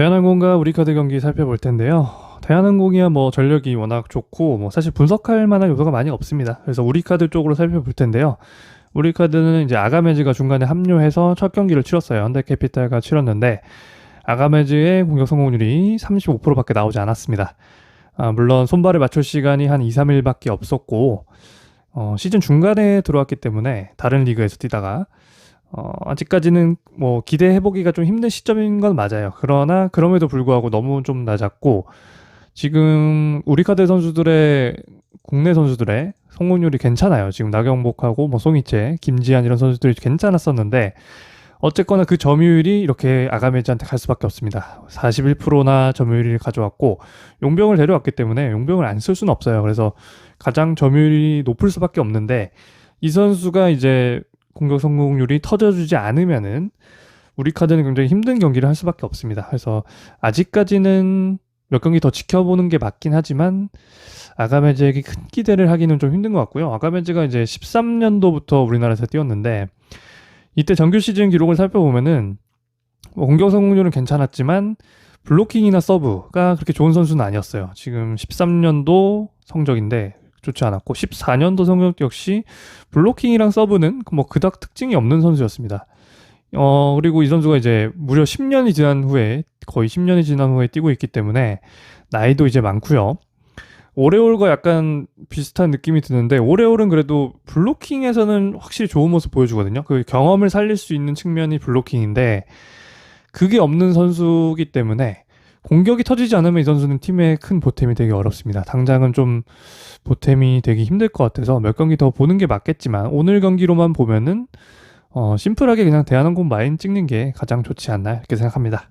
대한항공과 우리카드 경기 살펴볼 텐데요. 대한항공이야 뭐 전력이 워낙 좋고 뭐 사실 분석할 만한 요소가 많이 없습니다. 그래서 우리카드 쪽으로 살펴볼 텐데요. 우리카드는 이제 아가메즈가 중간에 합류해서 첫 경기를 치렀어요. 현대캐피탈과 치렀는데 아가메즈의 공격 성공률이 35%밖에 나오지 않았습니다. 아, 물론 손발을 맞출 시간이 한 2, 3일밖에 없었고 어, 시즌 중간에 들어왔기 때문에 다른 리그에서 뛰다가 어, 아직까지는 뭐 기대해보기가 좀 힘든 시점인 건 맞아요. 그러나 그럼에도 불구하고 너무 좀 낮았고 지금 우리 카드 선수들의 국내 선수들의 성공률이 괜찮아요. 지금 나경복하고 뭐 송이채, 김지한 이런 선수들이 괜찮았었는데 어쨌거나 그 점유율이 이렇게 아가메즈한테 갈 수밖에 없습니다. 41%나 점유율을 가져왔고 용병을 데려왔기 때문에 용병을 안 쓸 수는 없어요. 그래서 가장 점유율이 높을 수밖에 없는데 이 선수가 이제 공격 성공률이 터져주지 않으면은 우리 카드는 굉장히 힘든 경기를 할 수밖에 없습니다. 그래서 아직까지는 몇 경기 더 지켜보는 게 맞긴 하지만 아가메즈에게 큰 기대를 하기는 좀 힘든 것 같고요. 아가메즈가 이제 13년도부터 우리나라에서 뛰었는데 이때 정규 시즌 기록을 살펴보면은 뭐 공격 성공률은 괜찮았지만 블로킹이나 서브가 그렇게 좋은 선수는 아니었어요. 지금 13년도 성적인데 좋지 않았고 14년도 성적 역시 블로킹이랑 서브는 뭐 그닥 특징이 없는 선수였습니다. 어 그리고 이 선수가 이제 무려 10년이 지난 후에 거의 10년이 지난 후에 뛰고 있기 때문에 나이도 이제 많고요. 오레올과 약간 비슷한 느낌이 드는데 오레올은 그래도 블로킹에서는 확실히 좋은 모습 보여주거든요. 그 경험을 살릴 수 있는 측면이 블로킹인데 그게 없는 선수기 때문에 공격이 터지지 않으면 이 선수는 팀의 큰 보탬이 되기 어렵습니다. 당장은 좀 보탬이 되기 힘들 것 같아서 몇 경기 더 보는 게 맞겠지만 오늘 경기로만 보면은 어, 심플하게 그냥 대한항공 마인 찍는 게 가장 좋지 않나 이렇게 생각합니다.